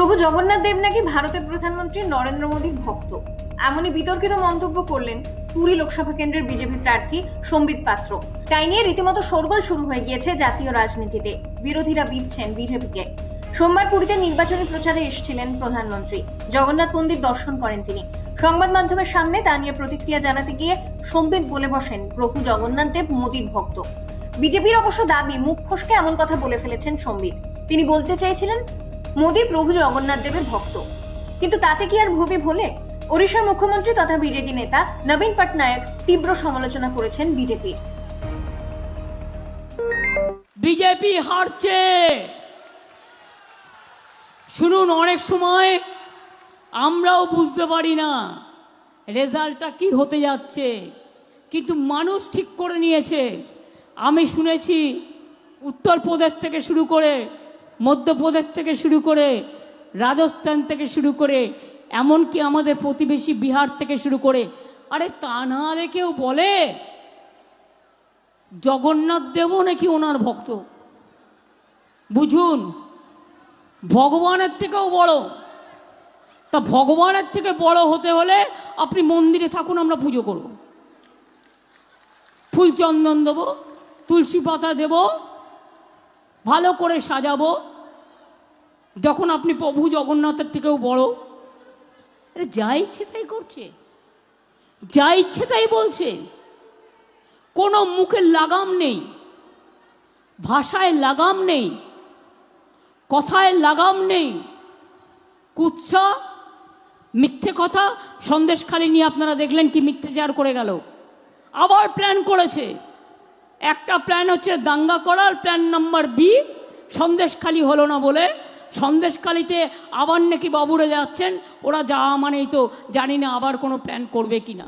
প্রভু জগন্নাথ দেব নাকি ভারতের প্রধানমন্ত্রী নরেন্দ্র মোদীর ভক্ত? এমনই বিতর্কিত মন্তব্য করলেন পুরী লোকসভা কেন্দ্রের বিজেপি প্রার্থী সম্বিত পাত্র। তাই নিয়ে রীতিমতো শোরগোল শুরু হয়ে গিয়েছে জাতীয় রাজনীতিতে। বিরোধীরা বিধছেন বিজেপিকে। সোমবার পুরীতে নির্বাচনী প্রচারে এসেছিলেন প্রধানমন্ত্রী। জগন্নাথ মন্দির দর্শন করেন তিনি। সংবাদ মাধ্যমের সামনে তা নিয়ে প্রতিক্রিয়া জানাতে গিয়ে সম্বিত বলে বসেন প্রভু জগন্নাথ দেব মোদীর ভক্ত। বিজেপির অবশ্য দাবি, মুখ ফসকে এমন কথা বলে ফেলেছেন সম্বিত। তিনি বলতে চাইছিলেন মোদী প্রভু জগন্নাথ দেবের ভক্ত। কিন্তু তাতে কি আর ভবি ভোলে? ওড়িশার মুখ্যমন্ত্রী তথা বিজেপি নেতা নবীন পটনায়ক তীব্র সমালোচনা করেছেন বিজেপির। বিজেপি হারছে। শুনুন, অনেক সময় আমরাও বুঝতে পারি না রেজাল্টটা কি হতে যাচ্ছে। কিন্তু মানুষ ঠিক করে নিয়েছে। আমি শুনেছি উত্তরপ্রদেশ থেকে শুরু করে মধ্যপ্রদেশ থেকে শুরু করে রাজস্থান থেকে শুরু করে, এমনকি আমাদের প্রতিবেশী বিহার থেকে শুরু করে, আরে তা না কেউ বলে? জগন্নাথ দেবও নাকি ওনার ভক্ত? বুঝুন, ভগবানের থেকেও বড়। তা ভগবানের থেকে বড় হতে হলে আপনি মন্দিরে থাকুন, আমরা পুজো করব। ফুল চন্দন দেবো, তুলসী পাতা দেব ভালো করে সাজাবো। যখন আপনি প্রভু জগন্নাথের থেকেও বড় যা ইচ্ছে তাই করছে। যা ইচ্ছে তাই বলছে। কোনো মুখের লাগাম নেই, ভাষায় লাগাম নেই, কথায় লাগাম নেই। কুৎসা, মিথ্যে কথা, সন্দেশখালি নিয়ে আপনারা দেখলেন কি মিথ্যাচার করে গেল। আবার প্ল্যান করেছে। একটা প্ল্যান হচ্ছে দাঙ্গা করার প্ল্যান নাম্বার বি সন্দেশখালী হলো না বলে। সন্দেশখালীতে আবার নাকি বাবুরা যাচ্ছেন, ওরা যাওয়া মানেই তো জানি না আবার কোনো প্ল্যান করবে কি না